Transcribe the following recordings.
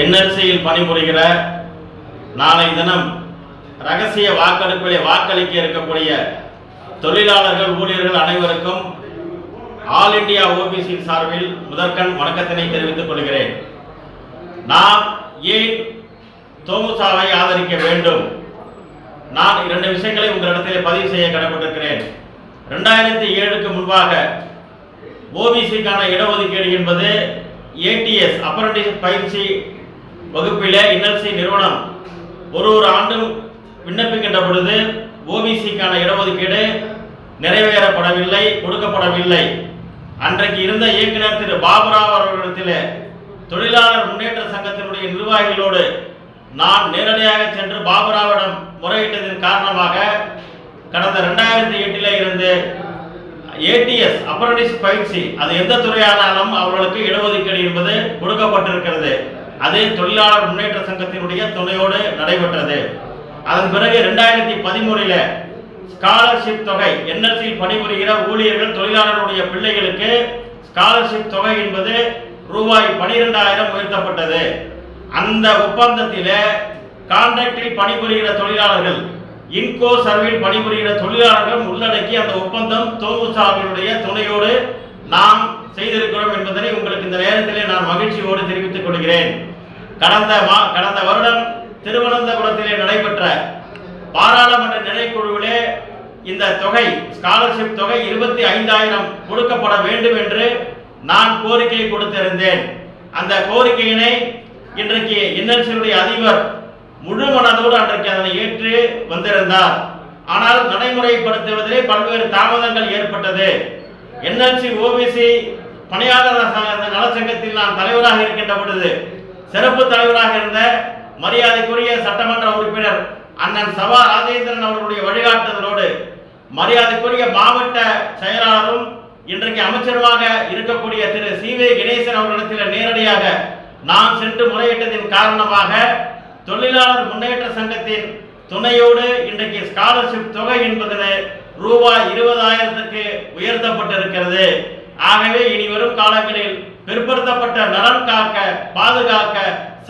என்எல்சியில் பணிபுரிகிற நாளை தினம் ரகசிய வாக்கெடுப்பிலே வாக்களிக்க இருக்கக்கூடிய தொழிலாளர்கள் ஊழியர்கள் அனைவருக்கும் ஆல் இந்தியா ஓபிசி சார்பில் முதற்கண் வணக்கத்தினை தெரிவித்துக் கொள்கிறேன். நாம் ஏன் தோமுசாவை ஆதரிக்க வேண்டும்? நான் இரண்டு விஷயங்களை உங்களிடத்தில் பதிவு செய்ய கடமைப்பட்டிருக்கிறேன். ரெண்டாயிரத்தி ஏழுக்கு முன்பாக ஓபிசிக்கான இடஒதுக்கீடு என்பது ஏடிஎஸ் அப்ரண்டிஸ் பயிற்சி வகுப்பிலே என்எல்சி நிறுவனம் ஒரு ஒரு ஆண்டும் விண்ணப்பிக்கின்ற பொழுது ஓபிசிக்கான இடஒதுக்கீடு நிறைவேறப்படவில்லை கொடுக்கப்படவில்லை. அன்றைக்கு இருந்த இயக்குனர் திரு பாபுராவ் அவர்களிடத்தில் தொழிலாளர் முன்னேற்ற சங்கத்தினுடைய நிர்வாகிகளோடு நான் நேரடியாக சென்று பாபுராவிடம் முறையிட்டதன் காரணமாக கடந்த ரெண்டாயிரத்தி எட்டில் இருந்து ஏடிஎஸ் அப்ரண்டிஸ் பயிற்சி அது எந்த துறையானாலும் அவர்களுக்கு இடஒதுக்கீடு என்பது கொடுக்கப்பட்டிருக்கிறது. அது தொழிலாளர் முன்னேற்ற சங்கத்தினுடைய துணையோடு நடைபெற்றது. அதன் பிறகு ரெண்டாயிரத்தி பதிமூணில் ஸ்காலர்ஷிப் தொகை என்எல்சியில் பணிபுரிகிற ஊழியர்கள் தொழிலாளர்களுடைய பிள்ளைகளுக்கு ஸ்காலர்ஷிப் தொகை என்பது ரூபாய் பனிரெண்டாயிரம் உயர்த்தப்பட்டது. அந்த ஒப்பந்தத்தில் கான்ட்ராக்டில் பணிபுரிகிற தொழிலாளர்கள் இன்கோ சர்வில் பணிபுரிகிற தொழிலாளர்கள் உள்ளடக்கி அந்த ஒப்பந்தம் தோமுசாவினுடைய துணையோடு நாம் செய்திருக்கிறோம் என்பதனை உங்களுக்கு இந்த நேரத்திலே நான் மகிழ்ச்சியோடு தெரிவித்துக் கொள்கிறேன். கடந்த மா- கடந்த வருடம் திருவனந்தபுரத்திலே நடைபெற்ற பாராளுமன்ற நிலைக்குழுவிலே இந்த தொகை ஸ்காலர்ஷிப் தொகை இருபத்தி ஐந்தாயிரம் கொடுக்கப்பட வேண்டும் என்று நான் கோரிக்கை கொடுத்திருந்தேன். அந்த கோரிக்கையினை இன்றைக்கு என்எல்சியுடைய அதிபர் முழு மனதோடு அன்றைக்கு அதனை ஏற்று வந்திருந்தார். ஆனால் நடைமுறைப்படுத்துவதிலே பல்வேறு தாமதங்கள் ஏற்பட்டது. என்எல்சி ஓபிசி பணியாளர் நலச்சங்கத்தில் நான் தலைவராக இருக்கின்ற பொழுது சிறப்பு தலைவராக இருந்த மரியாதைக்குரிய சட்டமன்ற உறுப்பினர் அண்ணன் சபா ராஜேந்திரன் அவர்களுடைய வழிகாட்டுதலோடு மரியாதைக்குரிய மாவட்ட செயலாளரும் இன்றைக்கு அமைச்சருமாக இருக்கக்கூடிய திரு சி வே கணேசன் அவர்களிடத்தில் நேரடியாக நான் சென்று முறையிட்டதின் காரணமாக தொழிலாளர் முன்னேற்ற சங்கத்தின் துணையோடு இன்றைக்கு ஸ்காலர்ஷிப் தொகை என்பது ரூபாய் இருபதாயிரத்துக்கு உயர்த்தப்பட்டிருக்கிறது. ஆகவே இனி வரும் காலங்களில் பிற்படுத்தப்பட்ட நலன் காக்க பாதுகாக்க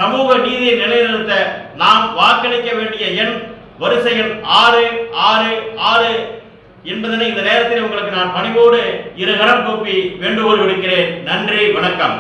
சமூக நீதியை நிலைநிறுத்த நாம் வாக்களிக்க வேண்டிய எண் வரிசை எண் ஆறு ஆறு ஆறு என்பதனை இந்த நேரத்தில் உங்களுக்கு நான் பணிவோடு இரு கரம் கூப்பி வேண்டுகோள் விடுக்கிறேன். நன்றி வணக்கம்.